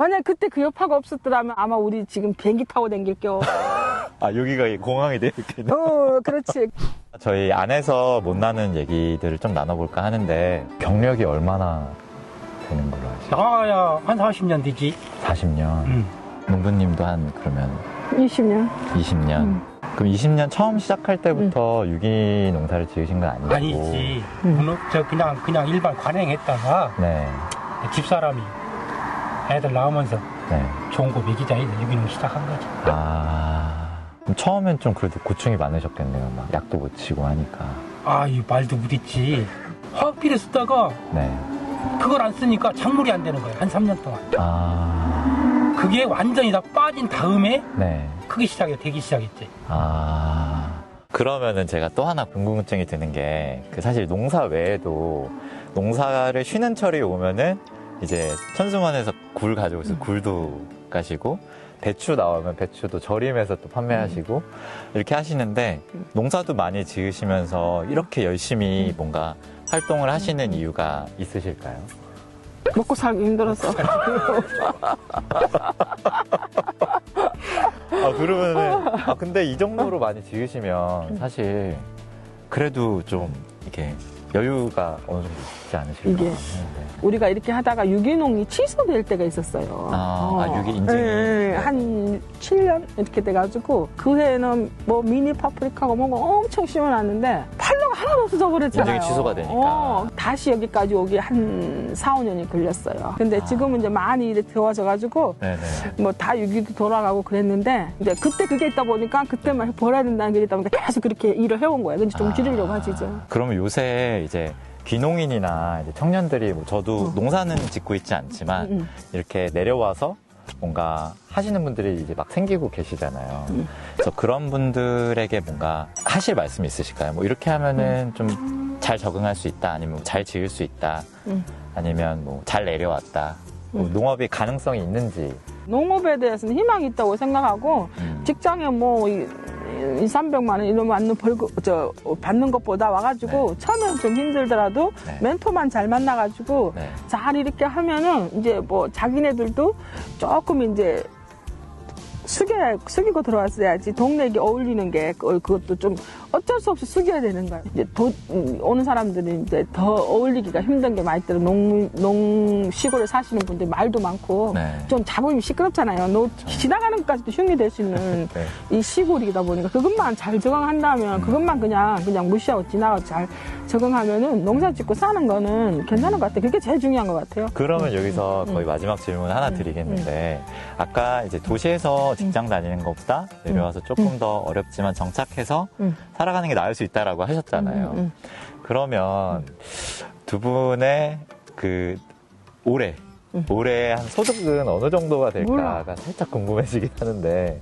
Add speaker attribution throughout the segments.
Speaker 1: 만약 그때 그 여파가 없었더라면 아마 우리 지금 비행기 타고 댕길게요.
Speaker 2: 아, 여기가 공항이 되겠네.
Speaker 1: 어, 그렇지.
Speaker 2: 저희 안에서 못 나는 얘기들을 좀 나눠볼까 하는데 경력이 얼마나 되는 걸로 아시죠?
Speaker 3: 나야 한 40년 되지.
Speaker 2: 40년.
Speaker 3: 응.
Speaker 2: 농부님도 한 그러면
Speaker 1: 20년.
Speaker 2: 20년.
Speaker 1: 음.
Speaker 2: 그럼 20년 처음 시작할 때부터 유기 농사를 지으신 건 아니고?
Speaker 3: 아니지.
Speaker 1: 음.
Speaker 3: 저 그냥 그냥 일반 관행했다가
Speaker 2: 네.
Speaker 3: 집사람이 애들 나오면서
Speaker 2: 네.
Speaker 3: 좋은 거 먹이자 해서 유기농 시작한 거지.
Speaker 2: 아. 그럼 처음엔 좀 그래도 고충이 많으셨겠네요. 막 약도 못 치고 하니까.
Speaker 3: 아 이 말도 못했지. 화학비를 쓰다가
Speaker 2: 네.
Speaker 3: 그걸 안 쓰니까 작물이 안 되는 거야. 한 3년 동안.
Speaker 2: 아.
Speaker 3: 그게 완전히 다 빠진 다음에
Speaker 2: 네.
Speaker 3: 크기 시작해 되기 시작했지.
Speaker 2: 아. 그러면은 제가 또 하나 궁금증이 드는 게, 그 사실 농사 외에도 농사를 쉬는 철이 오면은 이제 천수만에서 굴 가져오셔서 굴도 가시고, 배추 나오면 배추도 절임해서 또 판매하시고, 이렇게 하시는데, 농사도 많이 지으시면서 이렇게 열심히 뭔가 활동을 하시는 이유가 있으실까요?
Speaker 1: 먹고 살기 힘들었어.
Speaker 2: 아, 그러면은, 아, 근데 이 정도로 많이 지으시면 사실 그래도 좀 이렇게 여유가 어느 정도 있지 않으실까
Speaker 1: 이게
Speaker 2: 하는데.
Speaker 1: 우리가 이렇게 하다가 유기농이 취소될 때가 있었어요.
Speaker 2: 아,
Speaker 1: 어.
Speaker 2: 아, 유기 인증이?
Speaker 1: 예, 예. 한 7년 이렇게 돼가지고 그 해에는 뭐 미니 파프리카고 뭐고 엄청 심어놨는데 팔로가 하나도 없어져 버렸잖아요.
Speaker 2: 인증이 취소가 되니까.
Speaker 1: 어, 다시 여기까지 오기 한 4, 5년이 걸렸어요. 근데
Speaker 2: 아.
Speaker 1: 지금은 이제 많이 이제 데워져가지고
Speaker 2: 네네.
Speaker 1: 뭐 다 유기도 돌아가고 그랬는데 이제 그때 그게 있다 보니까 그때만 벌어야 된다는 게 있다 보니까 계속 그렇게 일을 해온 거예요. 근데 좀
Speaker 2: 아.
Speaker 1: 줄이려고 하지 이제.
Speaker 2: 그러면 요새 이제 귀농인이나 이제 청년들이 뭐 저도 농사는 짓고 있지 않지만
Speaker 1: 음, 음.
Speaker 2: 이렇게 내려와서 뭔가 하시는 분들이 이제 막 생기고 계시잖아요.
Speaker 1: 음.
Speaker 2: 그래서 그런 분들에게 뭔가 하실 말씀 있으실까요? 뭐 이렇게 하면은 좀 잘 적응할 수 있다, 아니면 잘 지을 수 있다,
Speaker 1: 음.
Speaker 2: 아니면 뭐 잘 내려왔다, 뭐 농업이 가능성이 있는지.
Speaker 1: 농업에 대해서는 희망이 있다고 생각하고
Speaker 2: 음.
Speaker 1: 직장에 뭐 이, 이 300만 원 이런 받는 벌금 저 받는 것보다 와가지고 처음엔 좀 힘들더라도
Speaker 2: 네.
Speaker 1: 멘토만 잘 만나가지고
Speaker 2: 네.
Speaker 1: 잘 이렇게 하면은 이제 뭐 자기네들도 조금 이제 숙여 숙이고 들어왔어야지 동네에 어울리는 게 그- 그것도 좀 어쩔 수 없이 숙여야 되는 거야. 이제 도, 음, 오는 사람들이 이제 더 어울리기가 힘든 게 많이 들어 농, 농 시골에 사시는 분들 말도 많고
Speaker 2: 네.
Speaker 1: 좀 잡으면 시끄럽잖아요. 노, 지나가는 것까지도 흉내 될수 있는
Speaker 2: 네.
Speaker 1: 이 시골이다 보니까 그것만 잘 적응한다면 그것만 그냥 그냥 무시하고 지나가고 잘 적응하면은 농사 짓고 사는 거는 괜찮은 것 같아요. 그게 제일 중요한 것 같아요.
Speaker 2: 그러면 여기서 거의 마지막 질문 하나 드리겠는데 아까 이제 도시에서 직장 다니는 것보다 내려와서 조금 더 어렵지만 정착해서
Speaker 1: 음.
Speaker 2: 살아가는 게 나을 수 있다라고 하셨잖아요.
Speaker 1: 음, 음.
Speaker 2: 그러면 두 분의 그 올해 올해 한 소득은 어느 정도가 될까가
Speaker 1: 몰라.
Speaker 2: 살짝 궁금해지긴 하는데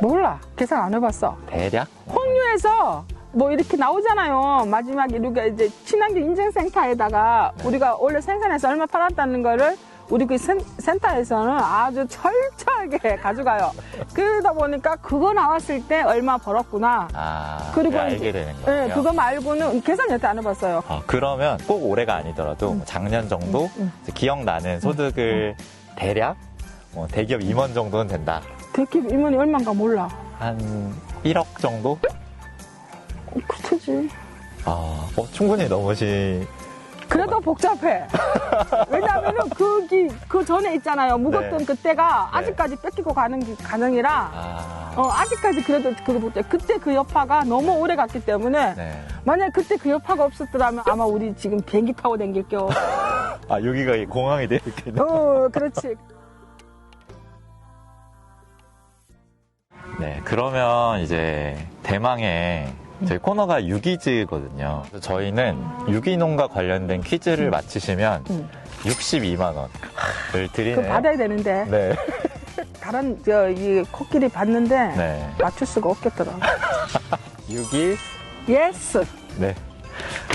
Speaker 1: 몰라. 계산 안 해봤어.
Speaker 2: 대략
Speaker 1: 홍유에서 뭐 이렇게 나오잖아요. 마지막에 우리가 이제 친환경 인증센터에다가 우리가 원래 생산해서 얼마 팔았다는 거를 우리 그 센, 센터에서는 아주 철저하게 가져가요. 그러다 보니까 그거 나왔을 때 얼마 벌었구나.
Speaker 2: 아
Speaker 1: 그리고
Speaker 2: 네, 알게 되는 거예요.
Speaker 1: 네, 그거 말고는 계산 여태 안 해봤어요.
Speaker 2: 아, 그러면 꼭 올해가 아니더라도 뭐 작년 정도
Speaker 1: 음.
Speaker 2: 이제 기억나는 소득을 대략 뭐 대기업 임원 정도는 된다.
Speaker 1: 대기업 임원이 얼마인가 몰라.
Speaker 2: 한 1억 정도?
Speaker 1: 어, 그렇지.
Speaker 2: 아, 어, 충분히 넘으시.
Speaker 1: 복잡해. 왜냐하면은 그기 그 전에 있잖아요. 묵었던
Speaker 2: 네.
Speaker 1: 그때가
Speaker 2: 네.
Speaker 1: 아직까지 뺏기고 가는 게 가능이라
Speaker 2: 아,
Speaker 1: 어, 아직까지 그래도 그거 못 해. 그때 그 여파가 너무 오래 갔기 때문에
Speaker 2: 네.
Speaker 1: 만약 그때 그 여파가 없었더라면 아마 우리 지금 비행기 타고 댕길게요.
Speaker 2: 아, 여기가 이 공항이 되겠네.
Speaker 1: 어, 그렇지.
Speaker 2: 네, 그러면 이를 대망의 저희 코너가 유기즈거든요. 저희는 유기농과 관련된 퀴즈를 맞히시면
Speaker 1: 음.
Speaker 2: 62만 원을 드리네요.
Speaker 1: 그거 받아야 되는데
Speaker 2: 네.
Speaker 1: 다른 저 이 코끼리 봤는데
Speaker 2: 네.
Speaker 1: 맞출 수가 없겠더라.
Speaker 2: 유기
Speaker 1: 예스.
Speaker 2: 네.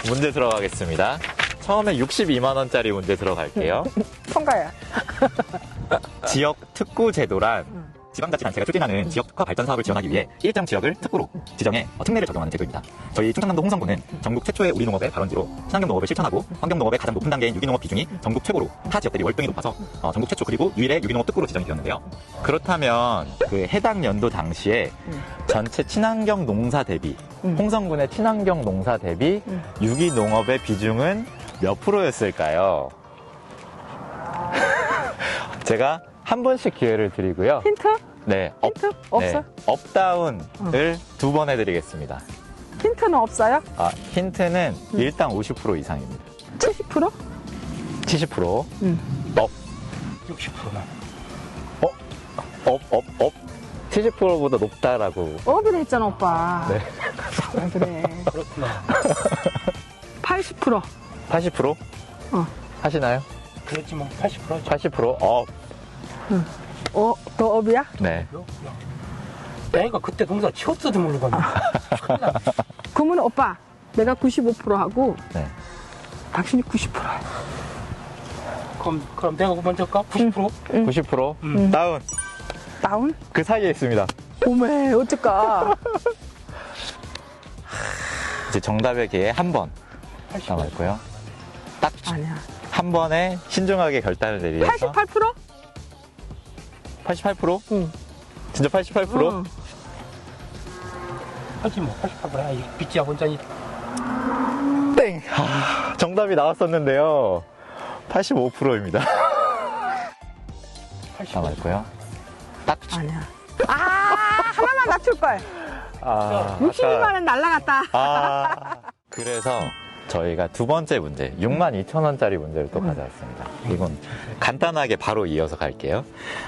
Speaker 2: 문제 들어가겠습니다. 처음에 62만 원짜리 문제 들어갈게요.
Speaker 1: 통과야.
Speaker 2: 지역 특구 제도란 지방자치단체가 추진하는 지역 특화 발전 사업을 지원하기 위해 일정 지역을 특구로 지정해 어, 특례를 적용하는 제도입니다. 저희 충청남도 홍성군은 전국 최초의 우리 농업의 발원지로 친환경 농업을 실천하고 환경 농업의 가장 높은 단계인 유기농업 비중이 전국 최고로 타 지역 대비 월등히 높아서 어, 전국 최초 그리고 유일의 유기농업 특구로 지정이 되었는데요. 그렇다면 그 해당 연도 당시에
Speaker 1: 음.
Speaker 2: 전체 친환경 농사 대비
Speaker 1: 음.
Speaker 2: 홍성군의 친환경 농사 대비
Speaker 1: 음.
Speaker 2: 유기농업의 비중은 몇 프로였을까요? 제가 한 번씩 기회를 드리고요.
Speaker 1: 힌트?
Speaker 2: 네, 업,
Speaker 1: 힌트? 없어?
Speaker 2: 네, 업다운을 두 번 해드리겠습니다.
Speaker 1: 힌트는 없어요?
Speaker 2: 아, 힌트는
Speaker 1: 음.
Speaker 2: 일당 50% 이상입니다.
Speaker 1: 70%?
Speaker 2: 70%,
Speaker 1: 응.
Speaker 2: 업,
Speaker 3: 60%나.
Speaker 2: 업, 업, 업. 70%보다 높다라고.
Speaker 1: 업이라 했잖아, 오빠.
Speaker 2: 네.
Speaker 1: 아, 그래.
Speaker 3: 그렇구나.
Speaker 1: 80%.
Speaker 2: 80%?
Speaker 1: 어.
Speaker 2: 하시나요?
Speaker 3: 그랬지 뭐 80%죠.
Speaker 2: 80%? 업.
Speaker 1: 어, 너 업이야?
Speaker 2: 네.
Speaker 3: 내가 그때 농사 치웠어도 모르겠네.
Speaker 1: 그러면 오빠, 내가 95%하고
Speaker 2: 네.
Speaker 1: 당신이 90%야.
Speaker 3: 그럼, 그럼 내가 먼저 할까? 90%?
Speaker 2: 90%?
Speaker 3: 음.
Speaker 2: 다운.
Speaker 1: 다운?
Speaker 2: 그 사이에 있습니다.
Speaker 1: 오메, 어쩔까?
Speaker 2: 이제 정답에게 한번
Speaker 3: 80%.
Speaker 2: 남아있고요. 딱
Speaker 1: 아니야.
Speaker 2: 한 번에 신중하게 결단을 내리셔서
Speaker 1: 88%?
Speaker 2: 88%?
Speaker 1: 응.
Speaker 2: 진짜 88%?
Speaker 1: 응.
Speaker 3: 하지 뭐 88%야. 이 빚지야 혼자니.
Speaker 2: 땡! 아, 정답이 나왔었는데요. 85%입니다.
Speaker 3: 80%.
Speaker 2: 남아있고요. 딱.
Speaker 1: 아니야. 아, 하나만 낮출걸.
Speaker 2: 아,
Speaker 1: 62만원 날라갔다.
Speaker 2: 아, 그래서 저희가 두 번째 문제, 6만 2천 원짜리 문제를 또 가져왔습니다. 이건 간단하게 바로 이어서 갈게요.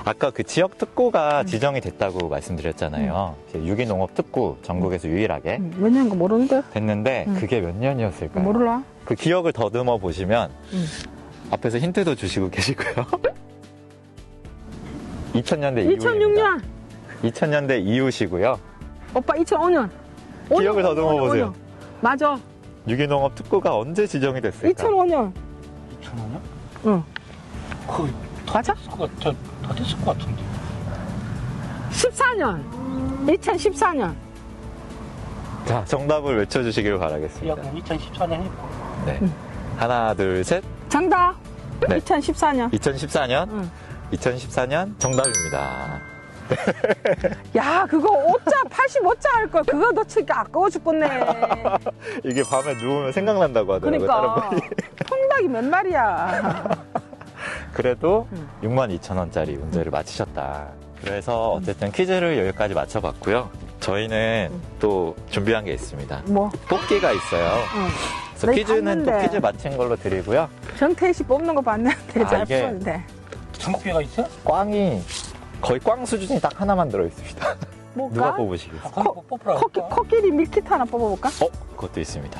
Speaker 2: 아까 그 지역 특구가 지정이 됐다고 말씀드렸잖아요. 이제 유기농업 특구 전국에서 유일하게
Speaker 1: 응, 몇 년인가 모르는데?
Speaker 2: 됐는데
Speaker 1: 음.
Speaker 2: 그게 몇 년이었을까요?
Speaker 1: 모르라.
Speaker 2: 그 기억을 더듬어 보시면
Speaker 1: 음.
Speaker 2: 앞에서 힌트도 주시고 계시고요. 2000년대 이후
Speaker 1: 2006년.
Speaker 2: 2000년대 이후시고요.
Speaker 1: 오빠 2005년.
Speaker 2: 기억을 더듬어 보세요.
Speaker 1: 맞아.
Speaker 2: 유기농업 특구가 언제 지정이 됐을까?
Speaker 1: 2005년.
Speaker 3: 2,000원이요?
Speaker 1: 응.
Speaker 3: 그,
Speaker 1: 맞아?
Speaker 3: 그거 저, 다 됐을 것 같은데.
Speaker 1: 14년. 2014년.
Speaker 2: 자, 정답을 외쳐주시길 바라겠습니다.
Speaker 3: 그냥 2014년 했고.
Speaker 2: 네. 하나, 둘, 셋.
Speaker 1: 정답.
Speaker 2: 네.
Speaker 1: 2014년.
Speaker 2: 2014년?
Speaker 1: 응.
Speaker 2: 2014년 정답입니다.
Speaker 1: 야, 그거 5자, 85자 할 걸. 그거 놓치니까 아까워 죽겠네.
Speaker 2: 이게 밤에 누우면 생각난다고 하더라고요.
Speaker 1: 그러니까. 통닭이 몇 마리야.
Speaker 2: 그래도
Speaker 1: 음.
Speaker 2: 6만 2천 원짜리 문제를 맞히셨다. 그래서 어쨌든 퀴즈를 여기까지 맞춰봤고요. 저희는
Speaker 1: 음.
Speaker 2: 또 준비한 게 있습니다.
Speaker 1: 뭐.
Speaker 2: 뽑기가 있어요.
Speaker 1: 응.
Speaker 2: 그래서
Speaker 1: 네,
Speaker 2: 퀴즈는 또
Speaker 1: 봤는데.
Speaker 2: 퀴즈 맞힌 걸로 드리고요.
Speaker 1: 정태희 씨 뽑는 거 봤는데
Speaker 2: 아,
Speaker 1: 잘
Speaker 2: 이게-
Speaker 1: 뽑았는데.
Speaker 3: 중국배가 있어?
Speaker 2: 꽝이 거의 꽝 수준이 딱 하나만 들어있습니다.
Speaker 1: 뭘까?
Speaker 2: 누가 뽑으시겠어요?
Speaker 3: 아, 그거 뽑으라.
Speaker 1: 코끼, 코끼리 밀키트 하나 뽑아볼까?
Speaker 2: 어? 그것도 있습니다.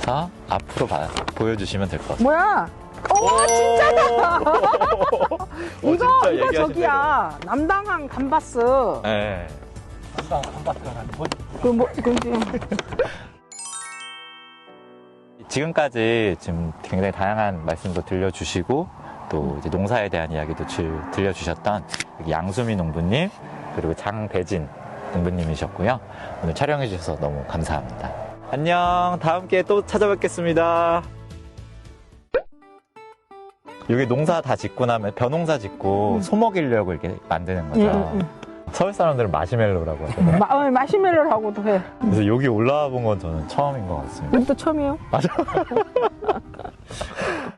Speaker 2: 자, 앞으로 봐, 보여주시면 될 것 같아요.
Speaker 1: 뭐야? 오, 진짜다!
Speaker 2: 어,
Speaker 1: 이거,
Speaker 2: 진짜
Speaker 1: 이거
Speaker 2: 얘기하신
Speaker 1: 저기야. 남당항 감바스.
Speaker 2: 대로. 네.
Speaker 3: 한방 한 바트가 나는데 뭐
Speaker 1: 그, 뭐, 그, 지금.
Speaker 2: 지금까지 지금 굉장히 다양한 말씀도 들려주시고 또 이제 농사에 대한 이야기도 주- 들려주셨던 양수미 농부님 그리고 장배진 농부님이셨고요. 오늘 촬영해 주셔서 너무 감사합니다. 안녕. 다음 기회에 또 찾아뵙겠습니다. 여기 농사 다 짓고 나면 벼농사 짓고
Speaker 1: 음.
Speaker 2: 소 먹이려고 이렇게 만드는 거죠.
Speaker 1: 응, 응,
Speaker 2: 서울 사람들은 마시멜로라고.
Speaker 1: 마, 어, 마시멜로를 하고도 해.
Speaker 2: 그래서 여기 올라와 본 건 저는 처음인 것 같습니다.
Speaker 1: 우리도 처음이에요.
Speaker 2: 맞아.